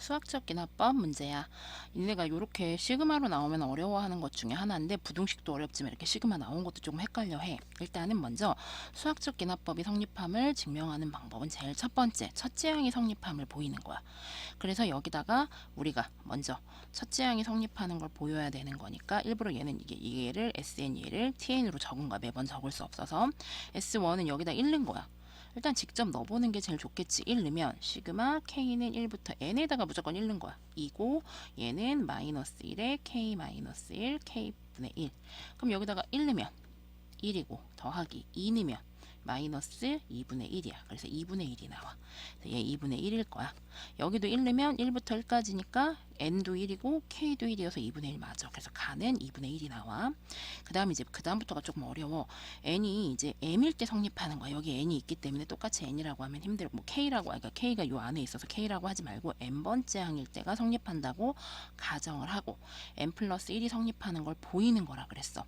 수학적 기납법 문제야. 얘네가 이렇게 시그마로 나오면 어려워하는 것 중에 하나인데 부등식도 어렵지만 이렇게 시그마 나온 것도 조금 헷갈려해. 일단은 먼저 수학적 기납법이 성립함을 증명하는 방법은 제일 첫 번째 첫째 항이 성립함을 보이는 거야. 그래서 여기다가 우리가 먼저 첫째 항이 성립하는 걸 보여야 되는 거니까 일부러 얘는 이게 얘를 SN 얘를 TN으로 적은 거야. 매번 적을 수 없어서 S1은 여기다 1는 거야. 일단 직접 넣어보는 게 제일 좋겠지. 1 넣으면 시그마 K는 1부터 N에다가 무조건 1 넣은 거야. 이고 얘는 마이너스 1에 K 마이너스 1 K분의 1. 그럼 여기다가 1 넣으면 1이고 더하기 2 넣으면 마이너스 2분의 1이야. 그래서 2분의 1이 나와. 얘 2분의 1일 거야. 여기도 1 넣으면 1부터 1까지니까 n도 1이고 k도 1이어서 2분의 1 맞아. 그래서 가는 2분의 1이 나와. 그 다음 이제 그 다음부터가 조금 어려워. n이 이제 m일 때 성립하는 거야. 여기 n이 있기 때문에 똑같이 n이라고 하면 힘들고 뭐 k라고 그러니까 k가 요 안에 있어서 k라고 하지 말고 n 번째 항일 때가 성립한다고 가정을 하고 n 플러스 1이 성립하는 걸 보이는 거라 그랬어.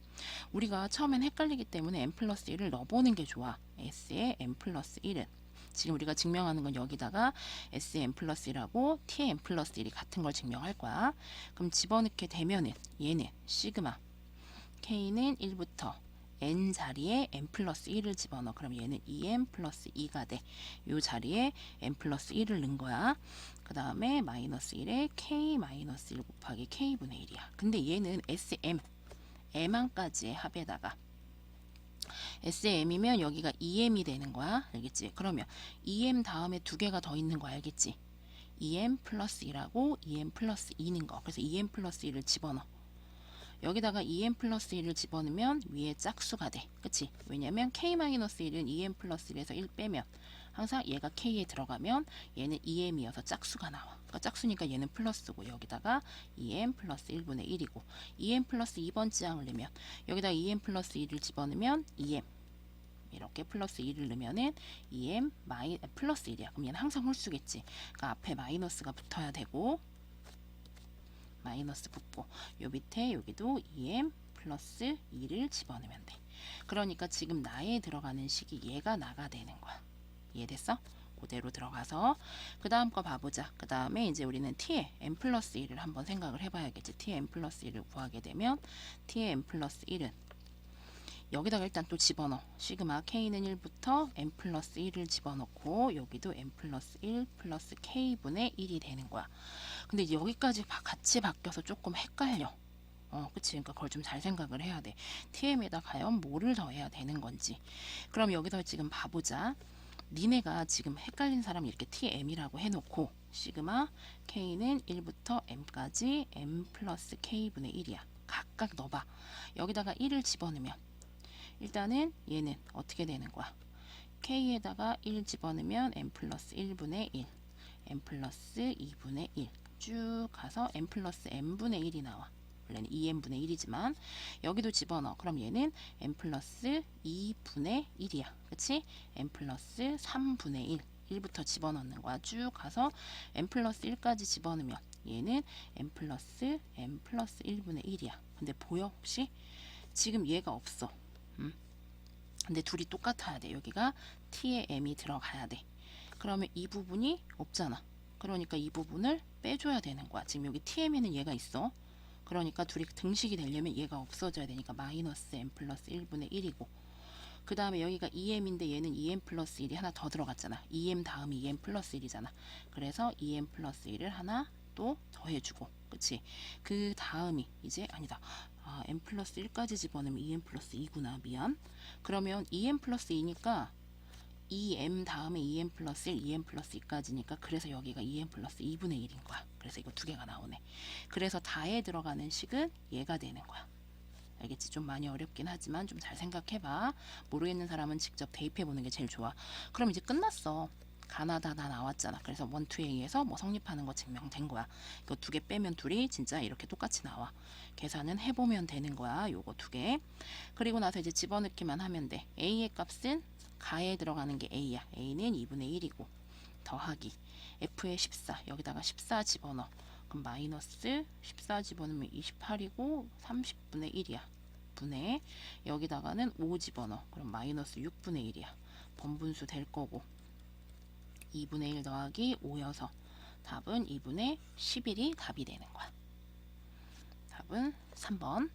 우리가 처음엔 헷갈리기 때문에 n 플러스 1을 넣어보는 게 좋아. s에 n 플러스 1은 지금 우리가 증명하는 건 여기다가 sn 플러스 1하고 tn 플러스 1이 같은 걸 증명할 거야. 그럼 집어넣게 되면은 얘는 시그마 k는 1부터 n 자리에 n 플러스 1을 집어넣어. 그럼 얘는 2n 플러스 2가 돼. 이 자리에 n 플러스 1을 넣은 거야. 그 다음에 마이너스 1에 k 마이너스 1 곱하기 k분의 1이야. 근데 얘는 sm m항까지의 합에다가 SM이면 여기가 EM이 되는 거야. 알겠지? 그러면 EM 다음에 두 개가 더 있는 거 알겠지? EM 플러스 1하고 EM 플러스 2는 거. 그래서 EM 플러스 1을 집어넣어. 여기다가 EM 플러스 1을 집어넣으면 위에 짝수가 돼. 그치? 왜냐면 K-1은 EM 플러스 1에서 1 빼면 항상 얘가 K에 들어가면 얘는 EM이어서 짝수가 나와. 그러니까 짝수니까 얘는 플러스고 여기다가 EM 플러스 1분의 1이고 EM 플러스 2번째 항을 넣으면 여기다 EM 플러스 1을 집어넣으면 EM 이렇게 플러스 1을 넣으면은 EM 마이 플러스 1이야. 그럼 얘는 항상 홀수겠지. 그러니까 앞에 마이너스가 붙어야 되고 마이너스 붙고 요 밑에 여기도 EM 플러스 2를 집어넣으면 돼. 그러니까 지금 나에 들어가는 식이 얘가 나가 되는 거야. 이해됐어? 그대로 들어가서 그 다음 거 봐보자. 그 다음에 이제 우리는 t의 n 플러스 1을 한번 생각을 해봐야겠지. t의 n 플러스 1을 구하게 되면 t의 n 플러스 1은 여기다가 일단 또 집어넣어. 시그마 k는 1부터 n 플러스 1을 집어넣고 여기도 n 플러스 1 플러스 k분의 1이 되는 거야. 근데 여기까지 바- 같이 바뀌어서 조금 헷갈려. 어, 그치. 그러니까 그걸 좀 잘 생각을 해야 돼. tm에다 과연 뭐를 더해야 되는 건지. 그럼 여기서 지금 봐보자. 니네가 지금 헷갈린 사람 이렇게 tm이라고 해놓고 시그마 k는 1부터 m까지 m 플러스 k분의 1이야. 각각 넣어봐. 여기다가 1을 집어넣으면 일단은 얘는 어떻게 되는 거야? k에다가 1 집어넣으면 m 플러스 1분의 1, m 플러스 2분의 1 쭉 가서 m 플러스 m분의 1이 나와. 원래는 2m분의 1이지만 여기도 집어넣어. 그럼 얘는 m 플러스 2분의 1이야. 그치? m 플러스 3분의 1 1부터 집어넣는 거야. 쭉 가서 m 플러스 1까지 집어넣으면 얘는 m 플러스 m 플러스 1분의 1이야. 근데 보여 혹시? 지금 얘가 없어. 음. 근데 둘이 똑같아야 돼. 여기가 t에 m이 들어가야 돼. 그러면 이 부분이 없잖아. 그러니까 이 부분을 빼줘야 되는 거야. 지금 여기 tm에는 얘가 있어. 그러니까 둘이 등식이 되려면 얘가 없어져야 되니까 마이너스 m 플러스 1분의 1이고 그 다음에 여기가 2m인데 얘는 2m 플러스 1이 하나 더 들어갔잖아. 2m 다음이 2m 플러스 1이잖아. 그래서 2m 플러스 1을 하나 또 더해주고 그치? 그 다음이 이제 아니다. 아, m 플러스 1까지 집어넣으면 2m 플러스 2구나. 미안. 그러면 2m 플러스 2니까 2m 다음에 2m 플러스 1, 2m 플러스 2까지니까 그래서 여기가 2m 플러스 2분의 1인 거야. 그래서 이거 두 개가 나오네. 그래서 다에 들어가는 식은 얘가 되는 거야. 알겠지? 좀 많이 어렵긴 하지만 좀 잘 생각해봐. 모르겠는 사람은 직접 대입해보는 게 제일 좋아. 그럼 이제 끝났어. 가나다 다 나왔잖아. 그래서 원투에 의해서 뭐 성립하는 거 증명된 거야. 이거 두 개 빼면 둘이 진짜 이렇게 똑같이 나와. 계산은 해보면 되는 거야. 요거 두 개. 그리고 나서 이제 집어넣기만 하면 돼. A의 값은 가에 들어가는 게 A야. A는 2분의 1이고 더하기 F의 14 여기다가 14 집어넣어. 그럼 마이너스 14 집어넣으면 28이고 30분의 1이야. 분의 여기다가는 5 집어넣어. 그럼 마이너스 6분의 1이야. 번분수 될 거고 2분의 1 더하기 5여서 답은 2분의 11이 답이 되는 거야. 답은 3번